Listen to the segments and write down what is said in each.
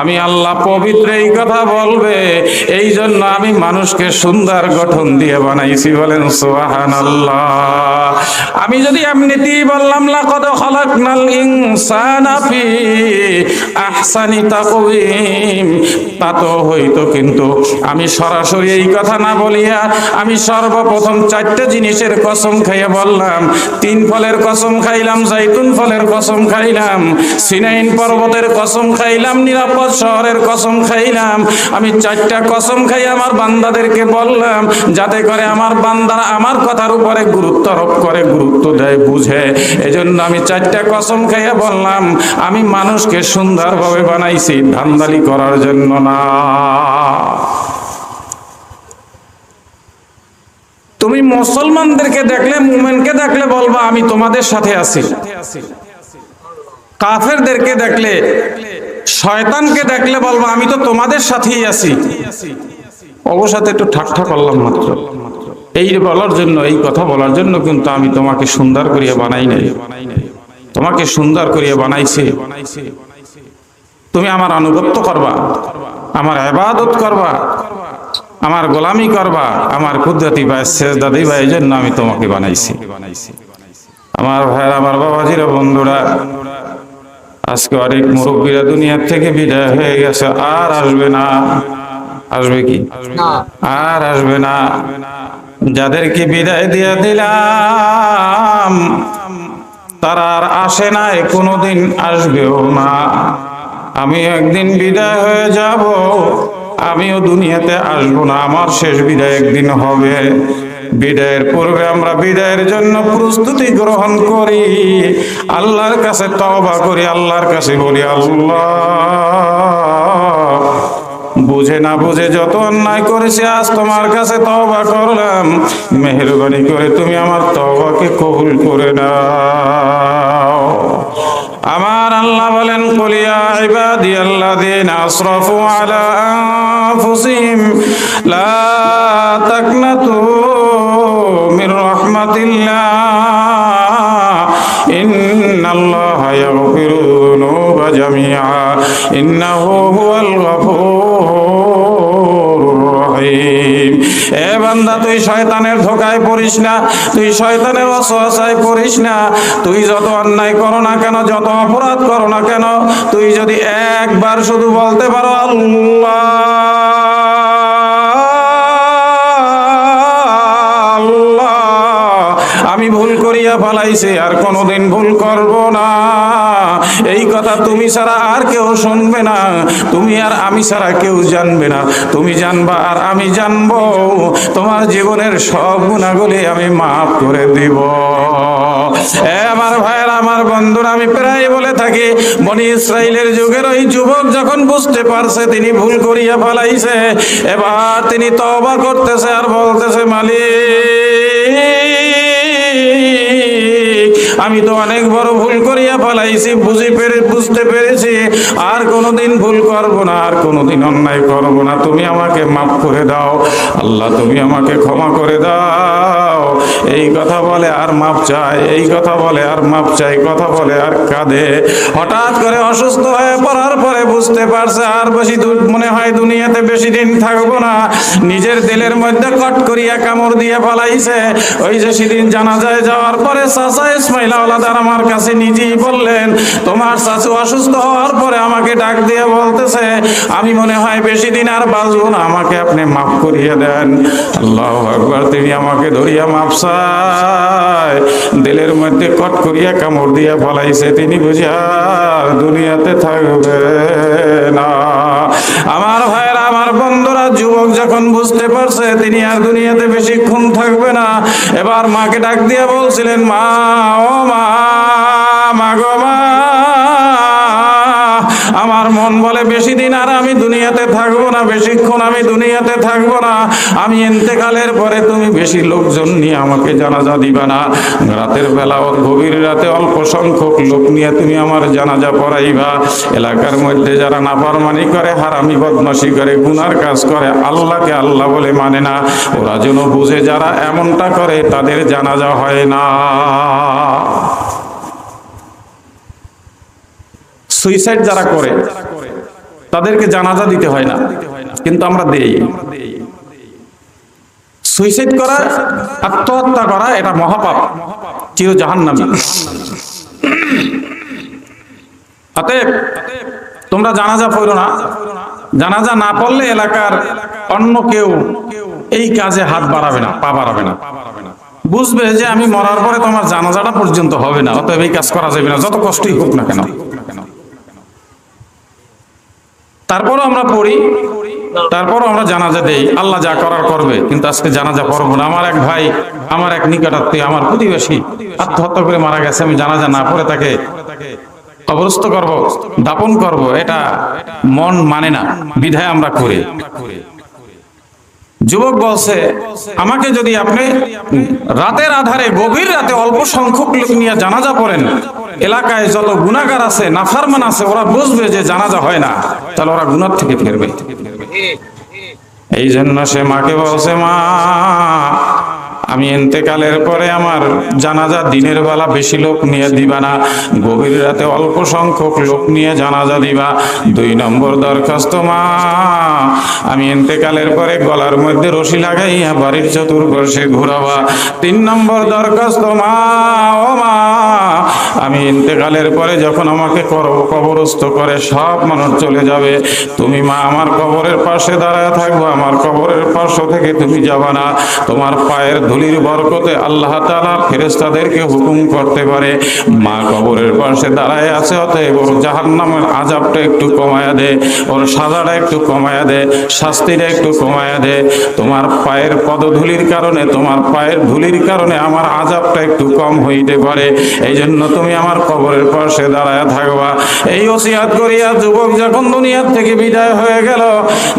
আমি আল্লাহ পবিত্র এই কথা বলবে, এই জন্য আমি মানুষকে সুন্দর গঠন দিয়ে বানাইছি, বলেন সোহান আমি যদি এমনিতেই বললাম, লাকদ খলাকনাল ইনসানা ফি আহসানি তাকওয়িম, তা তো হইতো কিন্তু আমি সরাসরি এই কথা না বলিয়া আমি সর্বপ্রথম চারটে জিনিসের কসম খাইয়ে বললাম, তিন ফলের কসম খাইলাম, জাইতুন ফলের কসম খাইলাম সিনাইন পর্বতের কসম খাইলাম, নিরাপদ শহরের কসম খাইলাম। আমি চারটা কসম খাই আমার বান্দাদেরকে বললাম, যাতে করে আমার বান্দারা আমার কথার উপরে গুরুত্ব আরোপ করে, গুরুত্ব দেয়, বুঝে। এজন্য আমি চারটা কসম খাইয়া বললাম, আমি মানুষকে সুন্দরভাবে বানাইছি, ধান্দালি করার জন্য না। তুমি মুসলমানদেরকে দেখলে, মুমেনকে দেখলে বলবা, আমি তোমাদের সাথে আছি। কাফেরদেরকে দেখলে, শয়তানকে দেখলে বলব, আমি তো তোমাদের সাথেই আছি। অবসাথে একটু ঠাট্টা করলাম মাত্র। এই বলার জন্য, এই কথা বলার জন্য কিন্তু আমি তোমাকে সুন্দর করিয়া বানাই নাই। তোমাকে সুন্দর করিয়া বানাইছি। তুমি আমার আনুগত্য করবা, আমার আবাদত করবা, আমার গোলামি করবা, আমার কুদরতি ভাই শেষদা দিবা এই জন্য আমি তোমাকে বানাইছি। আমার ভাইয়ের, আমার বাবাজিরা বন্ধুরা আজকে অনেক মুরব্বীরা দুনিয়ার থেকে বিদায় হয়ে গেছে। আর আসবে না। আসবে কি? আর আসবে না। যাদেরকে বিদায় দিয়ে দিলাম তারা আর আসে নাই কোনোদিন আসবেও না। আমি একদিন বিদায় হয়ে যাব আমিও দুনিয়াতে আসব না। আমার শেষ বিদায় একদিন হবে। বিদায়ের পূর্বে আমরা বিদায়ের জন্য প্রস্তুতি গ্রহণ করি। আল্লাহর কাছে তওবা করি, আল্লাহর কাছে বলি, আল্লাহ। বুঝে না বুঝে যত অন্যায় করেছি, আজ তোমার কাছে তওবা করলাম। মেহরবানি করে তুমি আমার তওবাকে কবুল করে নাও। আমার আল্লাহ বলেন কুলিয়া ইবাদি আল্লাযিনা আসরাফু আলা আনফুসিহিম লা তাকনাতু মির রাহমাতিল্লাহ ইন্নাল্লাহা ইয়াগফিরু যুনুবা জামিআ ইন্নাহু হুয়াল গফুরুর রহিম এ বান্দা, তুই শয়তানের ধোকায় পড়িস না, তুই শয়তানের অসহায় পড়িস না। তুই যত অন্যায় করো না কেন, যত অপরাধ করো না কেন, তুই যদি একবার শুধু বলতে পারো আল্লাহ আমি ভুল করিয়া ফেলাইছি, আর কোনোদিন ভুল করব না। কথা তুমি ছাড়া আর কেউ শুনবে না। তুমি আর আমি ছাড়া কেউ জানবে না। তুমি জানবা আর আমি জানব। তোমার জীবনের সব গুণাগুলি আমি মাফ করে দিব। আমার ভাইয়ের, আমার বন্ধুরা, আমি প্রায় বলে থাকি, বনি ইসরায়েলের যুগের ওই যুবক যখন বুঝতে পারছে, তিনি ভুল করিয়া ফেলাইছে, এবার তিনি তওবা করতেছে আর বলতেছে, মালিক আমি তো অনেক বড় ভুল করিয়া ফেলাইছি, বুঝি পেরে, বুঝতে পেরেছি। আর কোনোদিন ভুল করব না, আর কোনোদিন অন্যায় করব না। তুমি আমাকে মাফ করে দাও। আল্লাহ, তুমি আমাকে ক্ষমা করে দাও। এই কথা বলে আর মাপ চায়, এই কথা বলে আর মাপ চাই কথা বলে আর কাঁদে। হঠাৎ করে অসুস্থ হয়ে পড়ার পরে বুঝতে পারছে, আর বেশি মনে হয় দুনিয়াতে বেশি দিন থাকব না। নিজের দিলের মধ্যে কট করিয়া কামড় দিয়ে ফলাইছে। ওই যে সেদিন জানা যায় যাওয়ার পরে চাচা ইসমাইল আমার কাছে নিজেই বললেন, তোমার চাচু অসুস্থ হওয়ার পরে আমাকে ডাক দিয়ে বলতেছে, আমি মনে হয় বেশি দিন আর বাঁচবো না, আমাকে আপনি মাফ করিয়ে দেন। আল্লাহ একবার তিনি আমাকে ধরিয়া মাপ চায়, দিলের মধ্যে কট করিয়া কামড় দিয়া ফলাইছে। তিনি বুঝিয়া, দুনিয়াতে থাকবে না। আমার ভাইয়ের, আমার বন্ধুরা, যুবক যখন বুঝতে পারছে, তিনি আর দুনিয়াতে বেশিক্ষণ থাকবে না এবার মাকে ডাক দিয়ে বলছিলেন মা ও মা। আমার মন বলে, বেশি দিন আর আমি দুনিয়াতে থাকব না, বেশিক্ষণ আমি দুনিয়াতে থাকব না। আমি এতেকালের পরে তুমি বেশি লোকজন নিয়ে আমাকে জানাজা দিবা না। রাতের বেলা গভীর রাতে অল্প সংখ্যক লোক নিয়ে তুমি আমার জানাজা পড়াইবা। এলাকার মধ্যে যারা নাফরমানি করে, হারামি বদমাশি করে, গুনার কাজ করে, আল্লাহকে আল্লাহ বলে মানে না, ওরা যেন বুঝে যারা এমনটা করে, তাদের জানাজা হয় না। সুইসাইড যারা করে, তাদেরকে জানাজা দিতে হয় না। কিন্তু আমরা দেই। সুইসাইড করা, আত্মহত্যা করা, এটা মহাপাপ চির জাহান্নামী অতএব, তোমরা জানাজা পড়ো না। জানাজা না পড়লে এলাকার অন্য কেউ এই কাজে হাত বাড়াবে না, পা বাড়াবে না। বুঝবে যে আমি মরার পরে তোমার জানাজাটা পর্যন্ত হবে না, অতএব এই কাজ করা যাবে না, যত কষ্টই হোক না কেন। তারপরও আমরা পড়ি, তারপরও আমরা জানাজা দেই। আল্লাহ যা করার করবে, কিন্তু আজকে জানাজা পড়ব না। আমার এক ভাই, আমার এক নিকটাত্মীয়, আমার প্রতিবেশী আত্মহত্যা করে মারা গেছে, আমি জানাজা না পড়ে তাকে কবরস্থ করব, দাপন করব, এটা মন মানে না, বিধায় আমরা করি। যুবক বলছে, আমাকে যদি আপনি রাতের আধারে গভীর রাতে অল্প সংখ্যক লোক নিয়ে জানাজা পড়েন, এলাকায় যত গুণাগার আছে, নাফারমান আছে, ওরা বুঝবে যে জানাজা হয় না। তাহলে ওরা গুণার থেকে ফিরবে। এই জন্য সে মাকে বলছে, মা আমি এতেকালের পরে আমার জানাজা দিনের বেলা বেশি লোক নিয়ে দিবা না। গভীর রাতে অল্প সংখ্যক লোক নিয়ে জানাজা দিবা। দুই নম্বর দরখাস্ত, মা। আমি এতেকালের পরে গলার মধ্যে রশি লাগাইয়া বাড়ির চতুর্পাশে ঘুরাবা। তিন নম্বর দরখাস্ত, মা। ও মা আমি ইন্তেকালের পরে যখন আমাকে কবরস্থ করে, সব মানুষ চলে যাবে। তুমি মা, আমার কবরের পাশে দাঁড়ায় থাকব, আমার কবরের পাশ থেকে তুমি যাবা না। তোমার পায়ের ধুলির বরকতে আল্লাহ তাআলা ফেরেশতাদেরকে হুকুম করতে পারে। মা কবরের পাশে দাঁড়ায় আছে, অতএব ওর জাহান্নামের আজাবটা একটু কমায়া দে, ওর সাজাটা একটু কমায়া দে, শাস্তিটা একটু কমায়া দে। তোমার পায়ের পদধূলির কারণে, তোমার পায়ের ধুলির কারণে আমার আজাবটা একটু কম হইতে পারে। এই জন্য তুমি আমার কবরের পাশে দাঁড়ায় থাকবা। এই ওসিয়াত করিয়া যুবক যখন দুনিয়ার থেকে বিদায় হয়ে গেল,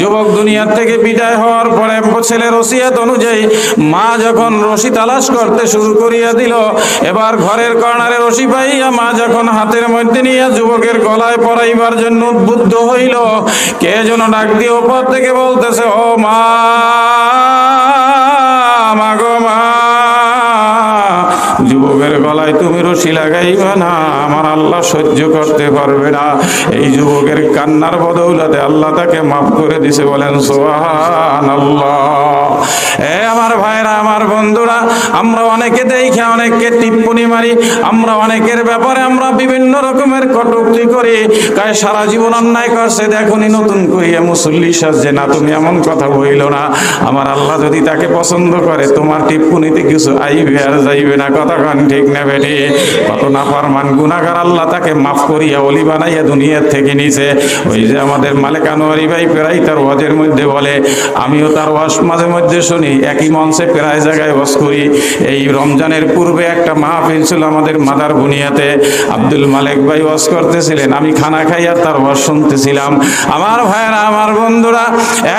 যুবক দুনিয়ার থেকে বিদায় হওয়ার পরে ছেলের ওসিয়াত অনুযায়ী মা যখন রশি তালাশ করতে শুরু করিয়া দিল, এবার ঘরের কর্নারে রশি পাইয়া মা যখন হাতের মধ্যে নিয়ে যুবকের গলায় পরাইবার জন্য উদ্বুদ্ধ হইল, কে যেন ডাক দিয়ে ওপর থেকে বলতেছে, ও মা! গলায় তুমি রশি লাগাইবা না, আমার আল্লাহ সহ্য করতে পারবে না। এই যুবকের কান্নার বদৌলতে আল্লাহ তাকে মাফ করে দিছে, বলেন সোহান এ আমার ভাইরা, আমার বন্ধুরা, আমরা অনেকে দেখে, অনেককে টিপ্পনি মারি, আমরা অনেকের ব্যাপারে আমরা বিভিন্ন রকমের কটুক্তি করি। কায়, সারা জীবন অন্যায় করছে দেখুনি নতুন করিয়া মুসল্লি সাজছে। না, তুমি এমন কথা বইল না। আমার আল্লাহ যদি তাকে পছন্দ করে, তোমার টিপ্পনিতে কিছু আইবে আর যাইবে না। কথা কান ঠিক না কত না পারমান গুনাগার আল্লাহ তাকে মাফ করিয়া অলি বানাইয়া দুনিয়ার থেকে নিছে। ওই যে আমাদের মালিক ভাই প্রায় তার ওয়াজের মধ্যে বলে, আমিও তার ওয়াজ মাঝে মধ্যে শুনি, একই মঞ্চে প্রায় জায়গায় ওয়াজ করি। এই রমজানের পূর্বে একটা মাহফিল ছিল আমাদের মাদার বুনিয়াতে। আব্দুল মালিক ভাই ওয়াজ করতেছিলেন, আমি খানা খাইয়া তার ওয়াজ শুনতেছিলাম। আমার ভাইয়েরা, আমার বন্ধুরা,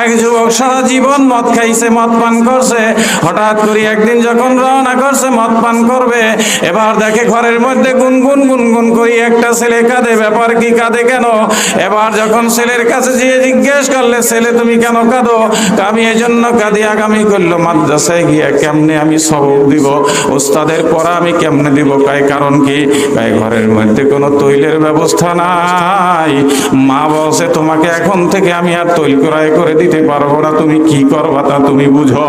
এক যুবক সারা জীবন মদ খাইছে, মদ পান করছে। হঠাৎ করে একদিন যখন রওনা করছে, মদ পান করবে এবার দেখে ঘরের মধ্যে গুনগুন গুনগুন করি একটা ছেলে কাঁদে। ব্যাপার কি কাঁদে কেন? এবার যখন ছেলের কাছে যেয়ে জিজ্ঞেস করলে, ছেলে, তুমি কেন কাঁদো? আমি এই জন্য কাঁদি আগামী করল, মাদ্রাসায় গিয়ে কেমনে আমি সবক দিব? ওস্তাদের পড়া আমি কেমনে দিব? কাই কারণ কি? কাই ঘরের মধ্যে কোনো তৈলের ব্যবস্থা নাই। মা বলছে, তোমাকে এখন থেকে আমি আর তৈল ক্রয় করে দিতে পারব না। তুমি কি করবা তা তুমি বুঝো।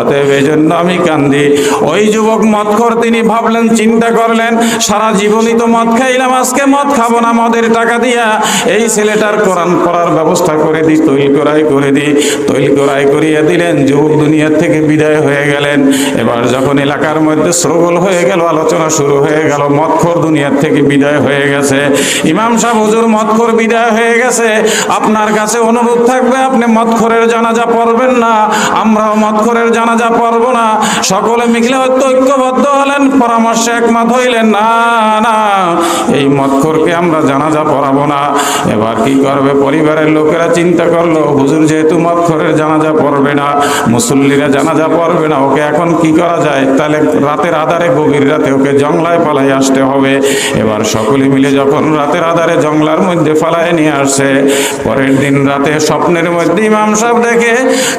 অতএব এই জন্য আমি কান্দি। ওই যুবক মদ কর তিনি ভাবলেন চিন্তা করলেন, সারা জীবনই তো মদ খাইলাম, আজকে মদ খাব না, মদের টাকা দিয়া। এই ছেলেটার কোরআন পড়ার ব্যবস্থা করে দিই তৈল করাই করে দিই তৈল ক্রয় করিয়ে দিলেন, যুবক দুনিয়ার থেকে বিদায় হয়ে গেলেন। এবার যখন এলাকার মধ্যে শ্রবল হয়ে গেল, আলোচনা শুরু হয়ে গেল, মদখোর দুনিয়ার থেকে বিদায় হয়ে গেছে। ইমাম সাহেব, হুজুর, মদখোর বিদায় হয়ে গেছে। আপনার কাছে অনুরোধ থাকবে, আপনি মদখোরের জানাজা পড়বেন না। আমরাও মদখোরের জানাজা পড়ব না। সকলে মিলে ঐক্যবদ্ধ হলেন, পরামর্শে একমত হইলেন, না না, এই মদখোরকে আমরা জানাজা পড়াবো না। এবার কি করবে? পরিবারের লোকেরা চিন্তা করল, হুজুর যেহেতু মদখোরের জানাজা পড়বে না, মুসল্লিরা জানাজা পড়বে না, ওকে এখন কি করা যায়? তাহলে রাতের আধারে গভীর রাতে ওকে জংলায় পালাই আসতে হবে। এবার সকলে মিলে যখন রাতের আধারে জংলার মধ্যে ফালায় নিয়ে আসে পরের দিন রাতে স্বপ্নের মধ্যে ইমাম সাহেব দেখে,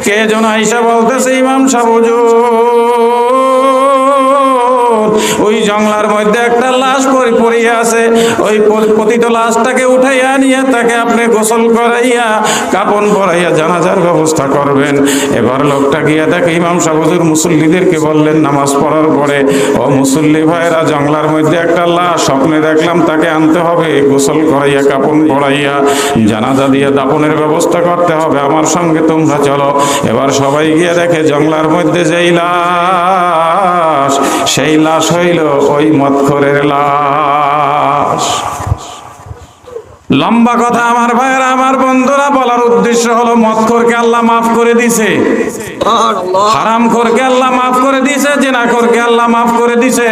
কে যেন আইসা বলতেছে, ইমাম সাহেব, হুজুর? ওই জঙ্গলার মধ্যে একটা লাশ পড়ে পড়িয়া আছে। ওই পতিত লাশটাকে উঠাইয়া নিয়ে তাকে আপনি গোসল করাইয়া, কাপন পরাইয়া জানাজার ব্যবস্থা করবেন। এবার লোকটা গিয়া দেখে ইমাম সাহুজুর মুসল্লিদেরকে বললেন, নামাজ পড়ার পরে, ও মুসল্লি ভাইরা জঙ্গলার মধ্যে একটা লাশ, স্বপ্নে দেখলাম তাকে আনতে হবে, গোসল করাইয়া, কাপন পরাইয়া, জানাজা দিয়ে দাপনের ব্যবস্থা করতে হবে। আমার সঙ্গে তোমরা চলো। এবার সবাই গিয়ে দেখে, জঙ্গলার মধ্যে যেই লাশ সেই লাশ হইল ওই মৎখরের লাশ। লম্বা কথা আমার ভাইয়েরা আমার বন্ধুরা বলার উদ্দেশ্য হলো মৎখরকে আল্লাহ মাফ করে দিছে। হারাম করকে আল্লাহ মাফ করে দিছে জেনা করকে আল্লাহ মাফ করে দিছে।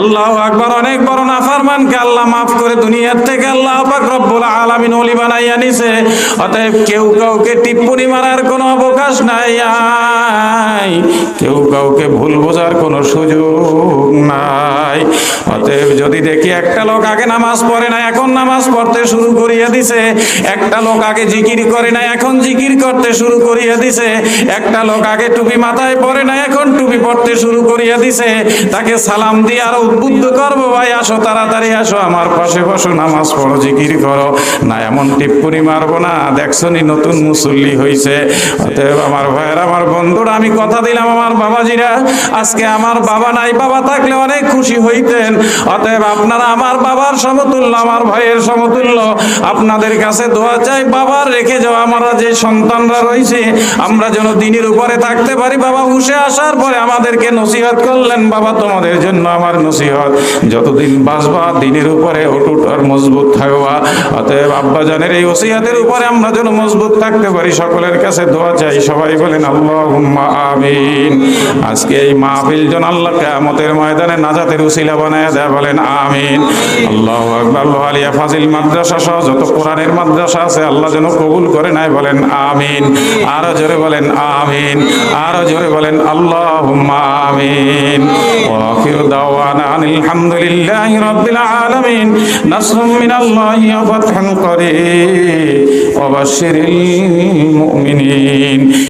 আল্লাহ আকবার অনেক বড় নাফরমানকে আল্লাহ মাফ করে দুনিয়ার থেকে আল্লাহ পাক রব্বুল আলামিন ওলি বানাইয়া নিছে। অতএব কেউ কাউকে টিপ্পনি মারার কোনো অবকাশ নাই। কেউ কাউকে ভুল বোঝার কোনো সুযোগ নাই। অতএব যদি দেখি একটা লোক আগে নামাজ পড়ে না এখন নামাজ পড়তে শুরু করিয়া দিছে। একটা লোক আগে জিকির করে না এখন জিকির করতে শুরু করিয়া দিছে। একটা লোক আগে টুপি মাথায় পরে না এখন টুপি পড়তে শুরু করিয়া দিছে। তাকে সালাম দিয়ে আরও উদ্বুদ্ধ করব, ভাই, আসো, তাড়াতাড়ি আসো, আমার পাশে বসো, নামাজ পড়ো, জিকির করো। না, এমন টিপ্পুনি মারবো না। দেখছ নি নতুন মুসল্লি হইছে। অতএব আমার ভাইয়ের, আমার বন্ধুরা, আমি কথা দিলাম আমার বাবাজিরা। আজকে আমার বাবা নাই, বাবা থাকলে অনেক খুশি হইতেন। অতএব আপনারা আমার বাবার সমতুল্য, আমার ভাইয়ের সমতুল্য। আপনাদের কাছে দোয়া চাই বাবার রেখে যাওয়া আমরা যে সন্তানরা রয়েছে, আমরা যেন দিনের উপরে থাকতে পারি। বাবা হুশে আসার পরে আমাদেরকে নসিহত করলেন। বাবা, তোমাদের জন্য আমার নসিহত। যতদিন বাঁচবা, দিনের উপরে অটুট আর মজবুত থাকবা। অতএব আব্বাজানের এই ওসিয়াতের উপরে আমরা যেন মজবুত থাকতে পারি। সকলের কাছে দোয়া চাই। সবাই বলেন আল্লাহ আমিন। আজকে এই মাহফিল জন আল্লাহ কেয়ামতের ময়দানে নাজাতের উসিলা বানায় দেয়। বলেন, আমিন। আল্লাহ আকবার। আলিয়া ফাজিল মাদ্রাসা সহ যত কোরআনের মাদ্রাসা আছে, আল্লাহ যেন কবুল করে নাই বলেন আমিন। আরও জোরে বলেন আমিন। আরও জোরে বলেন আল্লাহ আমিন। ফাতহুন করিম ওয়া বাশশিরিল মুমিনিন।